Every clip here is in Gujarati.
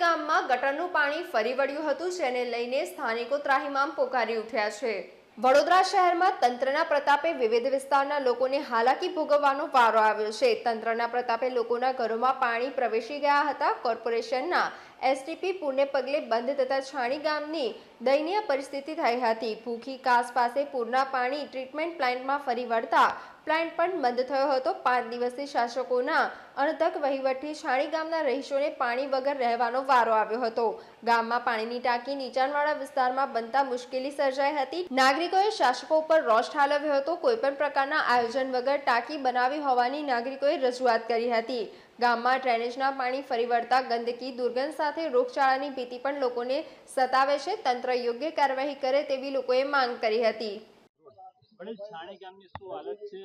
ગામમાં ગટરનું પાણી ફરી વળ્યું હતું, જેને લઈને સ્થાનિકો ત્રાહિમામ પોકારી ઉઠ્યા છે. વડોદરા શહેરમાં તંત્રના પ્રતાપે વિવિધ વિસ્તારના લોકોને હાલાકી ભોગવવાનો વારો આવ્યો છે. તંત્રના પ્રતાપે લોકોના ઘરોમાં પાણી પ્રવેશી ગયા હતા. કોર્પોરેશનના એસટીપી પૂરને પગલે બંધ થતા છાણી ગામની દયનીય પરિસ્થિતિ થઈ હતી. ભૂખી કાસ પાસે પૂરના પાણી ટ્રીટમેન્ટ પ્લાન્ટમાં ફરી વળતા પ્લાન્ટ પણ બંધ થયો હતો. પાંચ દિવસથી શાસકોના અણધક વહીવટથી છાણી ગામના રહીશોને પાણી વગર રહેવાનો વારો આવ્યો હતો. ગામમાં પાણીની ટાંકી નીચાણવાળા વિસ્તારમાં બનતા મુશ્કેલી સર્જાઈ હતી. નાગરિકોએ શાસકો ઉપર રોષ ઠાલવ્યો હતો. કોઈપણ પ્રકારના આયોજન વગર ટાંકી બનાવી હોવાની નાગરિકોએ રજૂઆત કરી હતી. ગામમાં ડ્રેનેજના પાણી ફરી વળતા ગંદકી, દુર્ગંધ સાથે રોગચાળાની ભીતિ પણ લોકોને સતાવે છે. તંત્ર યોગ્ય કાર્યવાહી કરે તેવી લોકોએ માંગ કરી હતી. છાણી ગામની શું હાલત છે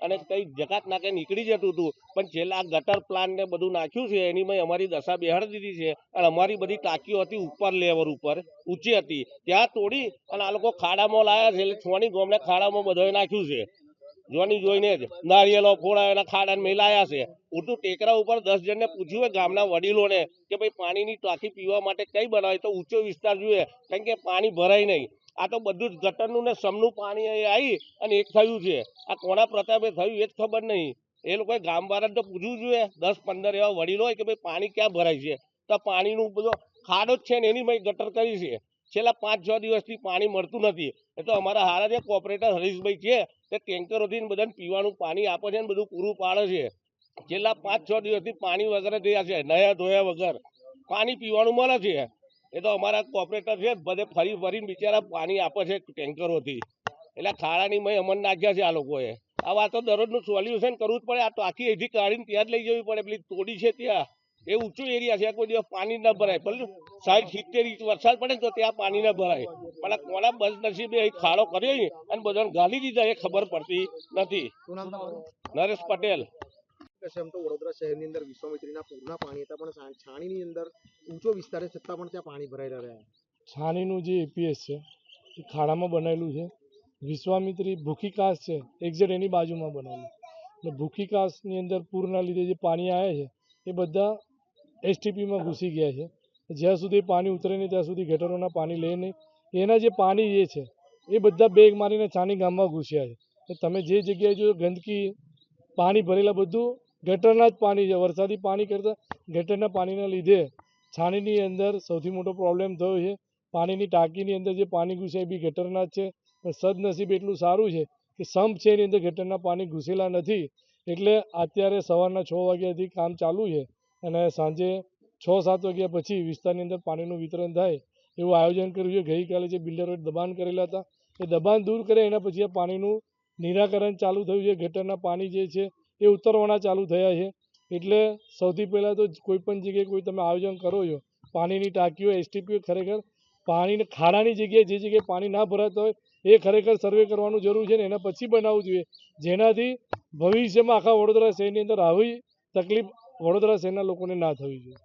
અને કઈ જકાત નાકે નીકળી જતું હતું. પણ છેલ્લા ગટર પ્લાન ને બધું નાખ્યું છે, એની મેં અમારી દશા બેહાડી દીધી છે. અને અમારી બધી ટાંકીઓ હતી ઉપર લેવલ ઉપર, ઊંચી હતી. ત્યાં તોડી અને આ લોકો ખાડામાં લાયા છે, એટલે છોણી ગોમને ખાડામાં બધોય નાખ્યું છે. જોની જોઈને જ નારિયેલો ફોડા એના ખાડાને મેલાયા છે. ઉલટું ટેકરા ઉપર દસ જણને પૂછ્યું હોય ગામના વડીલોને કે ભાઈ પાણીની ટાંકી પીવા માટે કઈ બનાવે? તો ઊંચો વિસ્તાર જોઈએ કારણ કે પાણી ભરાય નહીં. આ તો બધું જ ગટરનું ને સમનું પાણી આવી અને એક થયું છે. આ કોના પ્રતાપે થયું એ જ ખબર નહીં. એ લોકોએ ગામ વાળાને તો પૂછવું જોઈએ. દસ પંદર એવા વડીલો હોય કે ભાઈ પાણી ક્યાં ભરાય છે? તો પાણીનું બધો ખાડો જ છે ને એની મેં ગટર કરી છે. છેલ્લા પાંચ, છ દિવસથી પાણી મળતું નથી. એટલે અમારા હારા જે કોઓપરેટર હરીશભાઈ છે, તે ટેન્કરોથી બધાને પીવાનું પાણી આપે છે ને બધું પૂરું પાડે છે. છેલ્લા પાંચ, છ દિવસથી પાણી વગર જ છે, નયા ધોયા વગર. પાણી પીવાનું મળે છે. એ તો અમારા કોઓપરેટર છે, બધે ફરી ફરીને બિચારા પાણી આપે છે ટેન્કરોથી એટલે ખાડાની મય અમન નાખ્યા છે આ લોકોએ. આ વાત તો દરરોજનું સોલ્યુશન કરવું જ પડે. આ ટાંકી અહીંથી કાઢીને ત્યાં જ લઈ જવી પડે. પેલી તોડી છે ત્યાં. એ ઊંચું એરિયા છે. કોઈ દિવસ પાણી ન ભરાય. ભલે સાઠ સિત્તેર ઇંચ વરસાદ પડે ને તો ત્યાં પાણી ના ભરાય. પણ આ કોના બદનસીબે અહીં ખાડો કર્યો છે અને બધાને ગાલી દીધા એ ખબર પડતી નથી. નરેશ પટેલ. એમ તો વડોદરા શહેરની અંદર વિશ્વામિત્રીના પૂરના પાણી હતા પણ છાણીની અંદર ઊંચો વિસ્તાર છે છતાં પણ ત્યાં પાણી ભરાઈ રહ્યા છાણીનું જે એપીએસ છે એ ખાડામાં બનાવેલું છે. વિશ્વામિત્રી ભૂખી કાસ છે એક્ઝેક્ટ એની બાજુમાં બનાવેલું. એટલે ભૂખી કાસની અંદર પૂરના લીધે જે પાણી આવે છે એ બધા એસટીપીમાં ઘૂસી ગયા છે. જ્યાં સુધી પાણી ઉતરે નહીં, ત્યાં સુધી ગટરોના પાણી લે નહીં. એના જે પાણી જે છે, એ બધા બેગ મારીને છાની ગામમાં ઘૂસ્યા છે. તમે જે જગ્યાએ જો ગંદકી, પાણી ભરેલા બધું, ગટરના જ પાણી છે. વરસાદી પાણી કરતાં ગટરના પાણીના લીધે છાણીની અંદર સૌથી મોટો પ્રોબ્લેમ થયો છે. પાણીની ટાંકીની અંદર જે પાણી ઘૂસે એ બી ગટરના જ છે. સદનસીબ એટલું સારું છે કે સંપ છે એની અંદર ગટરના પાણી ઘૂસેલા નથી. એટલે અત્યારે સવારના છ વાગ્યાથી કામ ચાલુ છે અને સાંજે છ, સાત વાગ્યા પછી વિસ્તારની અંદર પાણીનું વિતરણ થાય એવું આયોજન કર્યું છે. ગઈકાલે જે બિલ્ડરોએ દબાણ કરેલા હતા, એ દબાણ દૂર કરે એના પછી આ પાણીનું નિરાકરણ ચાલુ થયું છે. ગટરના પાણી જે છે, એ ઉતરવાના ચાલુ થયા છે. એટલે સૌથી પહેલાં તો કોઈપણ જગ્યાએ કોઈ તમે આયોજન કરો છો, પાણીની ટાંકીઓ એસટીપીઓ ખરેખર પાણીને ખાડાની જગ્યાએ જે જગ્યાએ પાણી ના ભરાતા હોય, એ ખરેખર સર્વે કરવાનું જરૂર છે ને એના પછી બનાવવું જોઈએ. જેનાથી ભવિષ્યમાં આખા વડોદરા શહેરની અંદર આવી તકલીફ વડોદરા શહેરના લોકોને ના થવી જોઈએ.